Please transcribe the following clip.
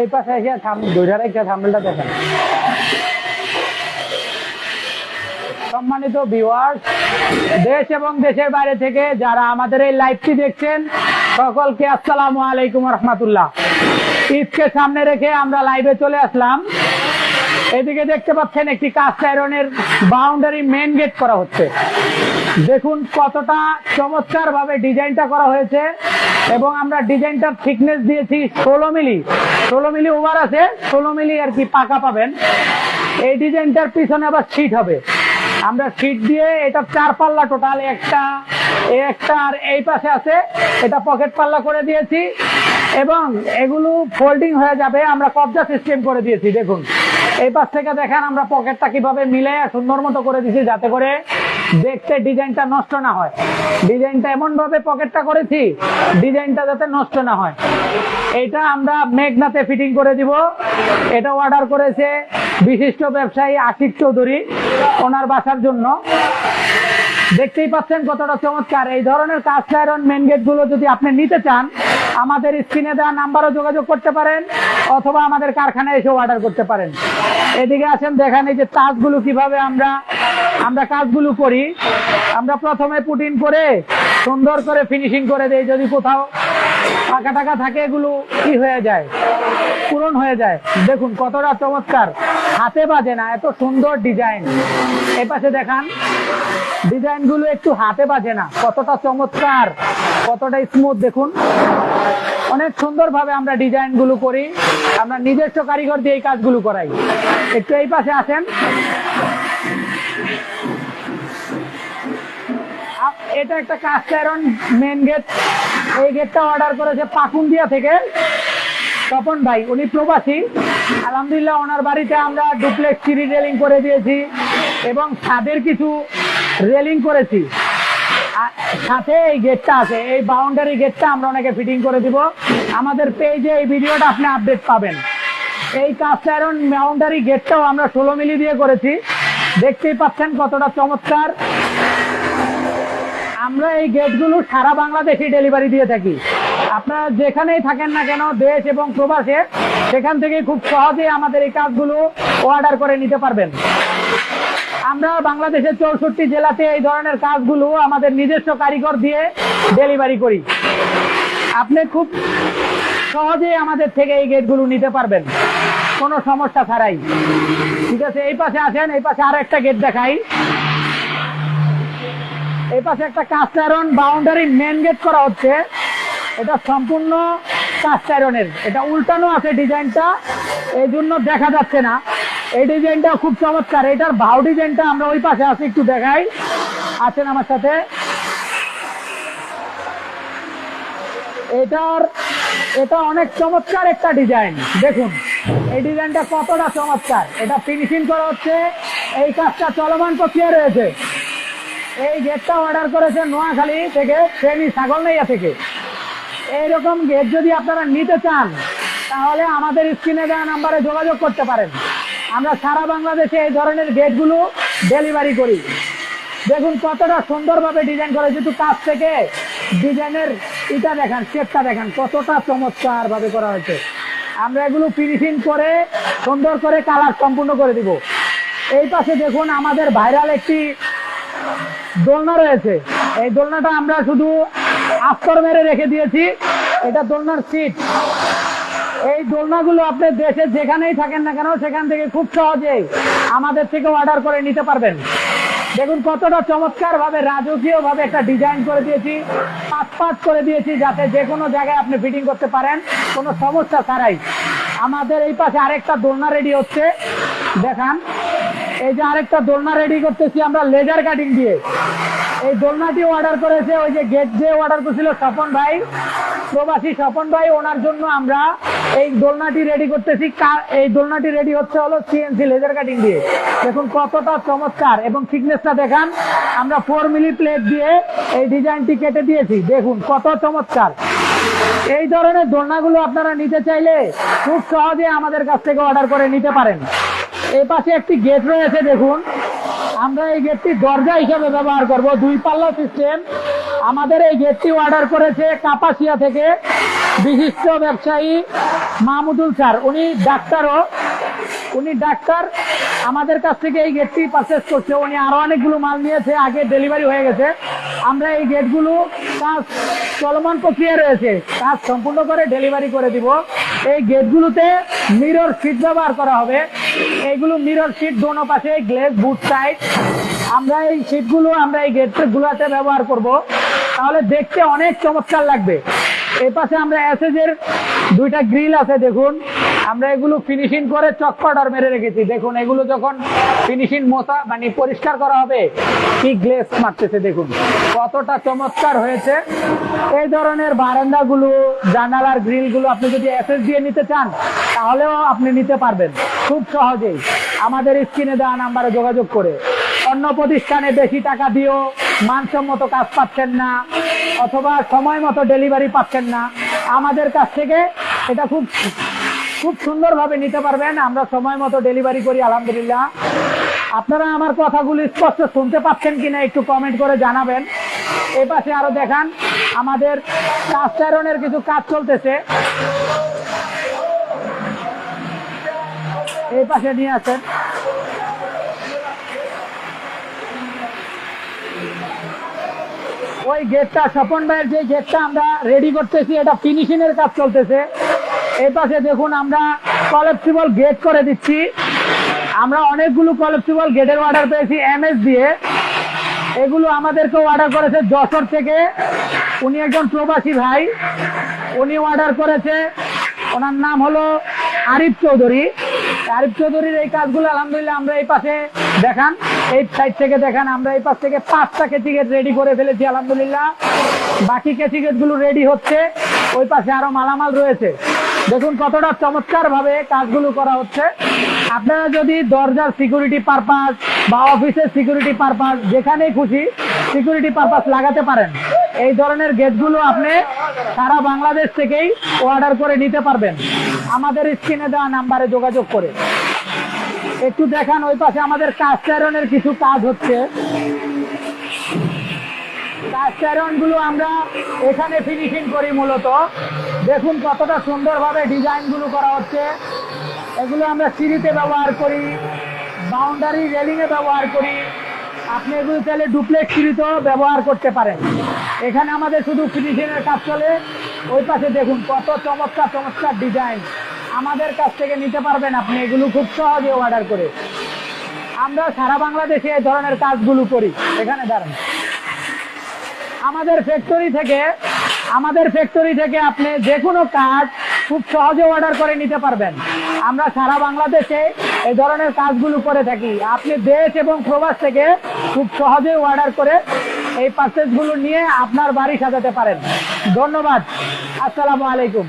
এই পাশে এসে দুইটা রেখে থামবেলটা দেখেন। সম্মানিত ভিউয়ার্স দেশ এবং দেশের বাইরে থেকে যারা আমাদের এই লাইভটি দেখছেন, সকলকে আসসালামু আলাইকুম রহমতুল্লাহ। ঈদকে সামনে রেখে আমরা লাইভে চলে আসলাম। এদিকে দেখতে পাচ্ছেন একটি কাস্ট আয়রনের বাউন্ডারি মেন গেট করা হচ্ছে। দেখুন কতটা চমৎকার ভাবে ডিজাইনটা করা হয়েছে এবং আমরা ডিজাইনটার থিকনেস দিয়েছি ষোলো মিলি। ষোলো মিলি ওভার আছে, ষোলো মিলি আর কি পাকা পাবেন। এই ডিজাইনটার পিছনে আবার সিট হবে। আমরা সিট দিয়ে এটা চার পাল্লা টোটাল একটা একটা আর এই পাশে আছে, এটা পকেট পাল্লা করে দিয়েছি এবং এগুলো ফোল্ডিং হয়ে যাবে, আমরা কবজা সিস্টেম করে দিয়েছি, দেখুন। এই পাশ থেকে দেখেন আমরা পকেটটা কীভাবে মিলে সুন্দর মতো করে দিয়েছি, যাতে করে দেখতে ডিজাইনটা নষ্ট না হয়। ডিজাইনটা এমন ভাবে পকেটটা করেছি, ডিজাইনটা যাতে নষ্ট না হয়। এটা আমরা মেঘনাতে ফিটিং করে দিব। এটা অর্ডার করেছে বিশিষ্ট ব্যবসায়ী আশিক চৌধুরী, ওনার বাসার জন্য। দেখতেই পাচ্ছেন কতটা চমৎকার। এই ধরনের কাস্ট আয়রন মেন গেটগুলো যদি আপনি নিতে চান, আমাদের স্ক্রিনে দেওয়া নাম্বারও যোগাযোগ করতে পারেন, অথবা আমাদের কারখানায় এসেও অর্ডার করতে পারেন। এদিকে আসেন, দেখেন এই যে তাজগুলো কীভাবে আমরা আমরা কাজগুলো করি। আমরা প্রথমে পুটিন করে সুন্দর করে ফিনিশিং করে দেই, যদি কোথাও টাকা টাকা থাকে এগুলো কি হয়ে যায়? পূরণ হয়ে যায়। দেখুন, কতটা চমৎকার। হাতে বাজে না, এত সুন্দর ডিজাইন এই পাশে দেখান ডিজাইনগুলো একটু হাতে বাজে না, কতটা চমৎকার, কতটা স্মুথ দেখুন। অনেক সুন্দর ভাবে আমরা ডিজাইনগুলো করি। আমরা নিজস্ব কারিগর দিয়ে এই কাজগুলো করাই। একটু এই পাশে আসেন। এটা একটা কাস্ট আয়রন মেন গেট এই গেটটা অর্ডার করেছে পাকুন্দিয়া থেকে। তপন ভাই, উনি প্রবাসী। আলহামদুলিল্লাহ, ওনার বাড়িতে আমরা ডুপ্লেক্স সিঁড়ি রেলিং করে দিয়েছি এবং ছাদের কিছু রেলিং করেছি। সাথে এই গেটটা আছে। এই বাউন্ডারি গেটটা আমরা ওনাকে ফিটিং করে দিব। আমাদের পেজে এই ভিডিওটা আপনি আপডেট পাবেন। এই কাস্ট আয়রন বাউন্ডারি গেটটাও আমরা ষোলো মিলি দিয়ে করেছি। দেখতেই পাচ্ছেন কতটা চমৎকার। আমরা এই গেটগুলো সারা বাংলাদেশে ডেলিভারি দিয়ে থাকি। আপনারা যেখানেই থাকেন না কেন, দেশ এবং প্রবাসে, সেখান থেকে খুব সহজে আমাদের এই কাজগুলো অর্ডার করে নিতে পারবেন। আমরা বাংলাদেশের চৌষট্টি জেলাতে এই ধরনের কাজগুলো আমাদের নিজস্ব কারিগর দিয়ে ডেলিভারি করি। আপনি খুব সহজে আমাদের থেকে এই গেটগুলো নিতে পারবেন। কোনো সমস্যা ছাড়াই। ঠিক আছে, এই পাশে আসেন, এই পাশে আর একটা গেট দেখাই। এই পাশে একটা cast iron boundary main gate করা হচ্ছে। এটা সম্পূর্ণ কাস্ট আয়রনের এটা উল্টানো আছে ডিজাইনটা এই জন্য দেখা যাচ্ছে না। এই ডিজাইনটা খুব চমৎকার। এটার ভাও ডিজাইনটা আমরা ওই পাশে আছি একটু দেখাই। আছেন আমার সাথে। এটার, এটা অনেক চমৎকার একটা ডিজাইন দেখুন। এই ডিজাইনটা কতটা চমৎকার। এটা ফিনিশিং করা হচ্ছে। এই কাজটা চলমান প্রক্রিয়া রয়েছে। এই গেটটা অর্ডার করেছে নোয়াখালী থেকে ফেনী ছাগলনাইয়া থেকে। এইরকম গেট যদি আপনারা নিতে চান, তাহলে আমাদের স্ক্রিনে দেওয়া নাম্বারে যোগাযোগ করতে পারেন। আমরা সারা বাংলাদেশে এই ধরনের গেটগুলো ডেলিভারি করি। দেখুন কতটা সুন্দরভাবে ডিজাইন করে যেহেতু কাছ থেকে ডিজাইনের ইটা দেখান শেপটা দেখান, কতটা চমৎকার ভাবে করা হয়েছে। আমরা এগুলো ফিনিশিং করে সুন্দর করে কালার সম্পূর্ণ করে দিব। এই পাশে দেখুন আমাদের ভাইরাল একটি দোলনা রয়েছে। এই দোলনাটা আমরা শুধু আস্তর মেরে রেখে দিয়েছি। এটা দোলনার সিট এই দোলনাগুলো আপনি দেশে যেখানেই থাকেন না কেন, সেখান থেকে খুব সহজেই আমাদের থেকে অর্ডার করে নিতে পারবেন। দেখুন কতটা চমৎকার ভাবে রাজকীয় ভাবে একটা ডিজাইন করে দিয়েছি পাঁচ পাঁচ করে দিয়েছি যাতে যে কোনো জায়গায় আপনি ফিটিং করতে পারেন, কোনো সমস্যা ছাড়াই। আমাদের এই পাশে আরেকটা দোলনা রেডি হচ্ছে। দেখান, এই যে আরেকটা দোলনা রেডি করতেছি আমরা লেজার কাটিং দিয়ে। এই দোলনাটি অর্ডার করেছে ওই যে গেট দিয়ে অর্ডার করেছিল স্বপন ভাই, প্রবাসী স্বপন ভাই, ওনার জন্য আমরা এই দোলনাটি রেডি করতেছি। এই দোলনাটি রেডি হচ্ছে হলো সিএনসি লেজার কাটিং দিয়ে। দেখুন কতটা চমৎকার এবং থিকনেসটা দেখান। আমরা ফোর মিলি প্লেট দিয়ে এই ডিজাইনটি কেটে দিয়েছি। দেখুন কত চমৎকার। এই ধরনের দোলনাগুলো আপনারা নিতে চাইলে খুব সহজে আমাদের কাছ থেকে অর্ডার করে নিতে পারেন। এই পাশে একটি গেট রয়েছে, দেখুন। আমরা এই গেটটি দরজা হিসেবে ব্যবহার করব, দুই পাল্লা সিস্টেম আমাদের এই গেটটি অর্ডার করেছে কাপাসিয়া থেকে বিশিষ্ট ব্যবসায়ী মাহমুদুল স্যার, উনি ডাক্তারও। উনি ডাক্তার। আমাদের কাছ থেকে এই গেটটি পারচেস করছে। উনি আরও অনেকগুলো মাল নিয়েছে। আগে ডেলিভারি হয়ে গেছে। আমরা এই গেটগুলো কাজ চলমান প্রক্রিয়া রয়েছে। কাজ সম্পূর্ণ করে ডেলিভারি করে দিব। এই গেটগুলোতে মিরর সিট ব্যবহার করা হবে। এইগুলো মিরর সিট দোনো পাশে গ্লেস বুট সাইড আমরা এই সিটগুলো আমরা এই গেট গুলাতে ব্যবহার করব। তাহলে দেখতে অনেক চমৎকার লাগবে। এই পাশে আমরা এসএজের দুইটা গ্রিল আছে, দেখুন। আমরা এগুলো ফিনিশিং করে চক পাউডার মেরে রেখেছি। দেখুন, এগুলো যখন ফিনিশিং মোছা মানে পরিষ্কার করা হবে, কি গ্লেস মারতেছে, দেখুন। কতটা চমৎকার হয়েছে। এই ধরনের বারান্দাগুলো, জানালার গ্রিলগুলো আপনি যদি এসএস দিয়ে নিতে চান, তাহলেও আপনি নিতে পারবেন। খুব সহজেই। আমাদের স্ক্রিনে দেওয়া নাম্বারে যোগাযোগ করে। অন্য প্রতিষ্ঠানে বেশি টাকা দিয়েও মানসম্মত কাজ পাচ্ছেন না। অথবা সময় মতো ডেলিভারি পাচ্ছেন না। আমাদের কাছ থেকে এটা খুব খুব সুন্দরভাবে নিতে পারবেন। আমরা সময় মতো ডেলিভারি করি, আলহামদুলিল্লাহ। আপনারা আমার কথাগুলি স্পষ্ট শুনতে পাচ্ছেন কিনা একটু কমেন্ট করে জানাবেন। এ পাশে আরও দেখান, আমাদের কাস্ট কিছু কাজ চলতেছে। এই পাশে নিয়ে আসেন। ওই গেটটা স্বপন ভাইয়ের যে গেটটা আমরা রেডি করতেছি, এটা ফিনিশিং এর কাজ চলতেছে। এই পাশে দেখুন আমরা কলেপসিবল গেট করে দিচ্ছি। আমরা অনেকগুলো কলেপসিবল গেটের অর্ডার পেয়েছি এমএস দিয়ে। এগুলো আমাদেরকে অর্ডার করেছে যশোর থেকে। উনি একজন প্রবাসী ভাই। উনি অর্ডার করেছে, ওনার নাম হলো আরিফ চৌধুরী। আরিফ চৌধুরীর এই কাজগুলো, আলহামদুলিল্লাহ আমরা এই পাশে দেখান, এই সাইড থেকে দেখান, আমরা এই পাশ থেকে পাঁচটা কেচিকেট রেডি করে ফেলেছি, আলহামদুলিল্লাহ। বাকি কেচিকেটগুলো রেডি হচ্ছে, ওই পাশে আরও মালামাল রয়েছে। দেখুন কতটা চমৎকার ভাবে কাজগুলো করা হচ্ছে। আপনারা যদি দরজার সিকিউরিটি পারপাস বা অফিসের সিকিউরিটি পারপাস যেখানেই খুশি সিকিউরিটি পারপাস লাগাতে পারেন। এই ধরনের গেটগুলো আপনি সারা বাংলাদেশ থেকেই অর্ডার করে নিতে পারবেন। আমাদের স্ক্রিনে দেওয়া নাম্বারে যোগাযোগ করে। একটু দেখান ওই পাশে আমাদের কাস্ট আয়রনের কিছু কাজ হচ্ছে। কাস্ট আয়রন আমরা এখানে ফিনিশিং করি মূলত। দেখুন কতটা সুন্দরভাবে ডিজাইনগুলো করা হচ্ছে। এগুলো আমরা সিঁড়িতে ব্যবহার করি বাউন্ডারি রেলিং এ ব্যবহার করি। আপনি এগুলো চাইলে ডুপ্লেক্স সিঁড়িতেও ব্যবহার করতে পারেন। এখানে আমাদের শুধু ফিনিশিং এর কাজ চলে। ওই পাশে দেখুন কত চমৎকার চমৎকার ডিজাইন আমাদের কাছ থেকে নিতে পারবেন আপনি এগুলো খুব সহজে অর্ডার করে। আমরা সারা বাংলাদেশে এই ধরনের কাজগুলো করি। এখানে দাঁড়ান। আমাদের ফ্যাক্টরি থেকে, আমাদের ফ্যাক্টরি থেকে আপনি যে কোনো কাজ খুব সহজে অর্ডার করে নিতে পারবেন। আমরা সারা বাংলাদেশে এই ধরনের কাজগুলো করে থাকি। আপনি দেশ এবং প্রবাস থেকে খুব সহজে অর্ডার করে এই পার্সেসগুলো নিয়ে আপনার বাড়ি সাজাতে পারেন। ধন্যবাদ। আসসালামু আলাইকুম।